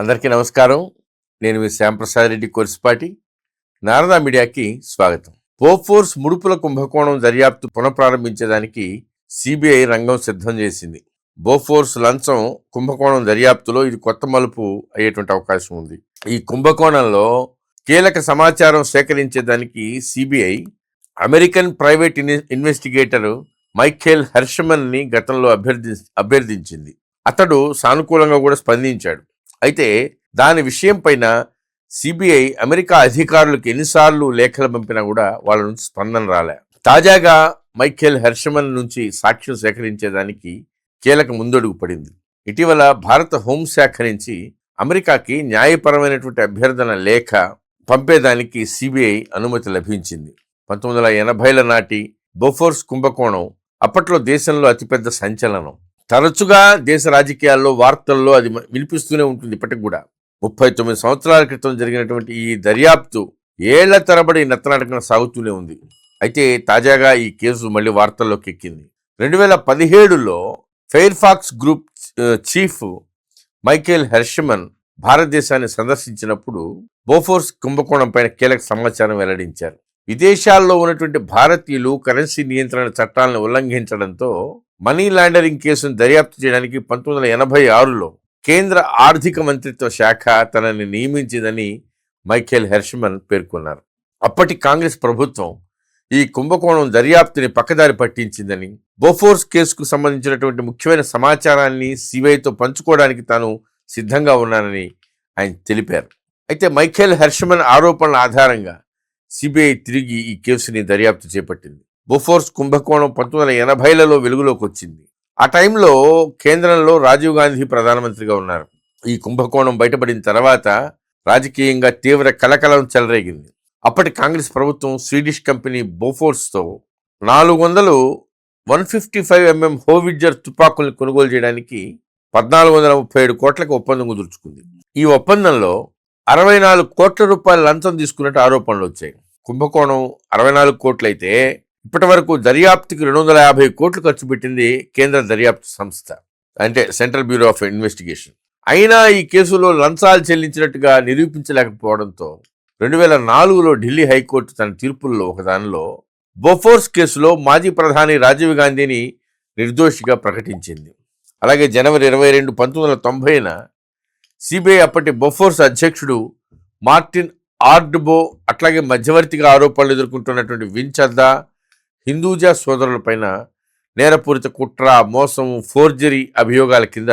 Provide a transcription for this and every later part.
అందరికీ నమస్కారం. నేను మీ శ్యాంప్రసాద్ రెడ్డి కొరిసిపాటి. నారదా మీడియాకి స్వాగతం. పోఫోర్స్ ముడుపుల కుంభకోణం దర్యాప్తు పునఃప్రారంభించడానికి సిబిఐ రంగం సిద్ధం చేసింది. బోఫోర్స్ లంచం కుంభకోణం దర్యాప్తులో ఇది కొత్త మలుపు అయ్యేటువంటి అవకాశం ఉంది. ఈ కుంభకోణంలో కీలక సమాచారం సేకరించేదానికి CBI American private in- investigator Michael హెర్షమన్ని గతంలో అభ్యర్థి అభ్యర్థించింది. అతడు సానుకూలంగా కూడా స్పందించాడు. అయితే దాని విషయం పైన సిబిఐ అమెరికా అధికారులకు ఎన్నిసార్లు లేఖలు పంపినా కూడా వాళ్ళ నుంచి స్పందన రాలే. తాజాగా మైఖేల్ హర్షమన్ నుంచి సాక్ష్యం సేకరించేదానికి కీలక ముందడుగు పడింది. ఇటీవల భారత హోంశాఖ నుంచి అమెరికాకి న్యాయపరమైనటువంటి అభ్యర్థన లేఖ పంపేదానికి సిబిఐ అనుమతి లభించింది. పంతొమ్మిది వందల ఎనభైల నాటి బొఫోర్స్ కుంభకోణం అప్పట్లో దేశంలో అతిపెద్ద సంచలనం. తరచుగా దేశ రాజకీయాల్లో వార్తల్లో అది వినిపిస్తూనే ఉంటుంది ఇప్పటికి కూడా. ముప్పై తొమ్మిది సంవత్సరాల క్రితం జరిగినటువంటి ఈ దర్యాప్తు ఏళ్ళ తరబడి నత్తనాటకం సాగుతూనే ఉంది. అయితే తాజాగా ఈ కేసు మళ్ళీ వార్తల్లోకి ఎక్కింది. రెండు వేల పదిహేడులో Fairfax group chief Michael Hershman భారతదేశాన్ని సందర్శించినప్పుడు బోఫోర్స్ కుంభకోణం పైన కీలక సమాచారం వెల్లడించారు. విదేశాల్లో ఉన్నటువంటి భారతీయులు కరెన్సీ నియంత్రణ చట్టాలను ఉల్లంఘించడంతో మనీ లాండరింగ్ కేసును దర్యాప్తు చేయడానికి పంతొమ్మిది వందల ఎనభై ఆరులో కేంద్ర ఆర్థిక మంత్రిత్వ శాఖ తనని నియమించిందని మైఖేల్ హెర్షమన్ పేర్కొన్నారు. అప్పటి కాంగ్రెస్ ప్రభుత్వం ఈ కుంభకోణం దర్యాప్తుని పక్కదారి పట్టించిందని బోఫోర్స్ కేసుకు సంబంధించినటువంటి ముఖ్యమైన సమాచారాన్ని సిబిఐతో పంచుకోవడానికి తాను సిద్ధంగా ఉన్నానని ఆయన తెలిపారు. అయితే మైఖేల్ హెర్షమన్ ఆరోపణల ఆధారంగా సిబిఐ తిరిగి ఈ కేసుని దర్యాప్తు చేపట్టింది. బొఫోర్స్ కుంభకోణం పంతొమ్మిది వందల ఎనభైలలో వెలుగులోకి వచ్చింది ఆ టైంలో కేంద్రంలో రాజీవ్ గాంధీ ప్రధానమంత్రిగా ఉన్నారు. ఈ కుంభకోణం బయటపడిన తర్వాత రాజకీయంగా తీవ్ర కలకలం చెలరేగింది. అప్పటి కాంగ్రెస్ ప్రభుత్వం స్వీడిష్ కంపెనీ బోఫోర్స్తో నాలుగు వందలు one fifty five MM howitzer తుపాకుల్ని కొనుగోలు చేయడానికి పద్నాలుగు వందల ముప్పై ఏడు కోట్లకు ఒప్పందం కుదుర్చుకుంది. ఈ ఒప్పందంలో అరవై నాలుగు కోట్ల రూపాయల లంచం తీసుకున్నట్టు ఆరోపణలు వచ్చాయి. కుంభకోణం అరవై నాలుగు కోట్లయితే ఇప్పటి వరకు దర్యాప్తుకి రెండు వందల యాభై కోట్లు ఖర్చు పెట్టింది కేంద్ర దర్యాప్తు సంస్థ అంటే సెంట్రల్ బ్యూరో ఆఫ్ ఇన్వెస్టిగేషన్. అయినా ఈ కేసులో లంచాలు చెల్లించినట్టుగా నిరూపించలేకపోవడంతో రెండు వేల నాలుగులో ఢిల్లీ హైకోర్టు తన తీర్పుల్లో ఒకదానిలో బొఫోర్స్ కేసులో మాజీ ప్రధాని రాజీవ్ గాంధీని నిర్దోషిగా ప్రకటించింది. అలాగే జనవరి ఇరవై రెండు పంతొమ్మిది వందల తొంభైన సిబిఐ అప్పటి బొఫోర్స్ అధ్యక్షుడు మార్టిన్ ఆర్డ్బో అట్లాగే మధ్యవర్తిగా ఆరోపణలు ఎదుర్కొంటున్నటువంటి వించద్దా హిందూజా సోదరులపైన నేరపూరిత కుట్ర మోసం ఫోర్జరీ అభియోగాల కింద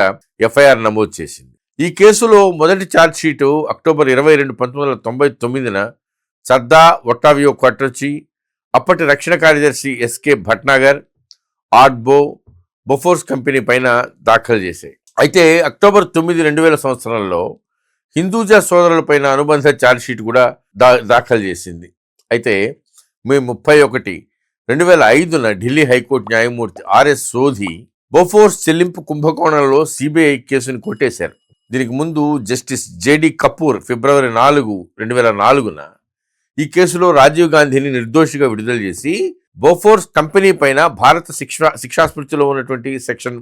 ఎఫ్ఐఆర్ నమోదు చేసింది. ఈ కేసులో మొదటి ఛార్జ్షీటు అక్టోబర్ ఇరవై రెండు పంతొమ్మిది వందల తొంభై తొమ్మిదిన సద్దా ఒట్టావియో క్వాట్రచి అప్పటి రక్షణ కార్యదర్శి S K Bhatnagar Ardbo Bofors company పైన దాఖలు చేశాయి. అయితే అక్టోబర్ తొమ్మిది రెండు వేల సంవత్సరంలో హిందూజా సోదరులపైన అనుబంధ ఛార్జ్షీట్ కూడా దా దాఖలు చేసింది. అయితే మే ముప్పై ఒకటి రెండు వేల ఐదున ఢిల్లీ హైకోర్టు న్యాయమూర్తి ఆర్ఎస్ సోధి బొఫోర్స్ చెల్లింపు కుంభకోణంలో సిబిఐ కేసును కొట్టేశారు. దీనికి ముందు జస్టిస్ జేడి కపూర్ ఫిబ్రవరి నాలుగు రెండు వేల నాలుగున ఈ కేసులో రాజీవ్ గాంధీని నిర్దోషిగా విడుదల చేసి బొఫోర్స్ కంపెనీ పైన భారత శిక్షా శిక్షాస్మృతిలో ఉన్నటువంటి section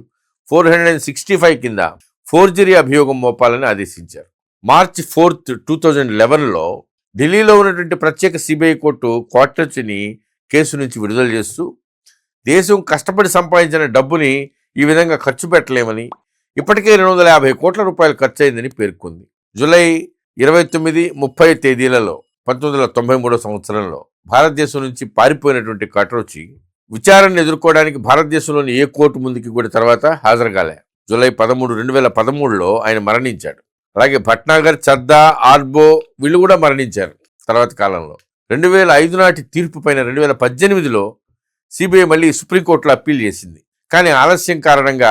four hundred and sixty five కింద ఫోర్జరీ అభియోగం మోపాలని ఆదేశించారు. మార్చి ఫోర్త్ టూ థౌజండ్ లెవెన్లో ఢిల్లీలో ఉన్నటువంటి ప్రత్యేక సిబిఐ కోర్టు క్వార్టర్స్ని కేసు నుంచి విడుదల చేస్తూ దేశం కష్టపడి సంపాదించిన డబ్బుని ఈ విధంగా ఖర్చు పెట్టలేమని ఇప్పటికే రెండు వందల యాభై కోట్ల రూపాయలు ఖర్చు అయిందని పేర్కొంది. జూలై ఇరవై తొమ్మిది ముప్పై తేదీలలో పంతొమ్మిది వందల తొంభై మూడో సంవత్సరంలో భారతదేశం నుంచి పారిపోయినటువంటి కట్రోచి విచారణ ఎదుర్కోవడానికి భారతదేశంలోని ఏ కోర్టు ముందుకి కూడా తర్వాత హాజరుగాలే. జూలై పదమూడు రెండు వేల పదమూడులో ఆయన మరణించాడు. అలాగే భట్నాగర్ చద్దా ఆర్బో వీళ్ళు కూడా మరణించారు తర్వాత కాలంలో. రెండు వేల ఐదు నాటి తీర్పు పైన రెండు వేల పద్దెనిమిదిలో సిబిఐ మళ్ళీ సుప్రీంకోర్టులో అప్పీల్ చేసింది. కానీ ఆలస్యం కారణంగా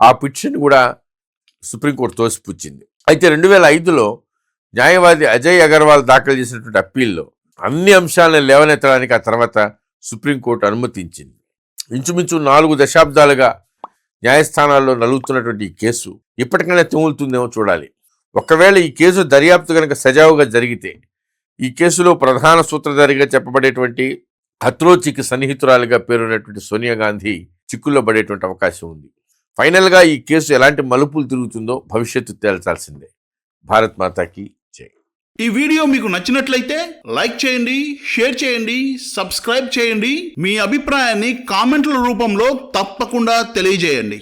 ఆ పిటిషన్ కూడా సుప్రీంకోర్టు తోసిపుచ్చింది. అయితే రెండు వేల ఐదులో న్యాయవాది అజయ్ అగర్వాల్ దాఖలు చేసినటువంటి అప్పీల్లో అన్ని అంశాలను లేవనెత్తడానికి ఆ తర్వాత సుప్రీంకోర్టు అనుమతించింది. ఇంచుమించు నాలుగు దశాబ్దాలుగా న్యాయస్థానాల్లో నలుగుతున్నటువంటి ఈ కేసు ఇప్పటికైనా తెములుతుందేమో చూడాలి. ఒకవేళ ఈ కేసు దర్యాప్తు కనుక సజావుగా జరిగితే ఈ కేసులో ప్రధాన సూత్రధారిగా చెప్పబడేటువంటి హత్రోచికి సన్నిహితురాలుగా పేరున్నటువంటి సోనియా గాంధీ చిక్కుల్లో పడేటువంటి అవకాశం ఉంది. ఫైనల్గా ఈ కేసు ఎలాంటి మలుపులు తిరుగుతుందో భవిష్యత్తు తేల్చాల్సిందే. భారత్ మాతాకి జై. ఈ వీడియో మీకు నచ్చినట్లయితే లైక్ చేయండి షేర్ చేయండి సబ్స్క్రైబ్ చేయండి. మీ అభిప్రాయాన్ని కామెంట్ల రూపంలో తప్పకుండా తెలియజేయండి.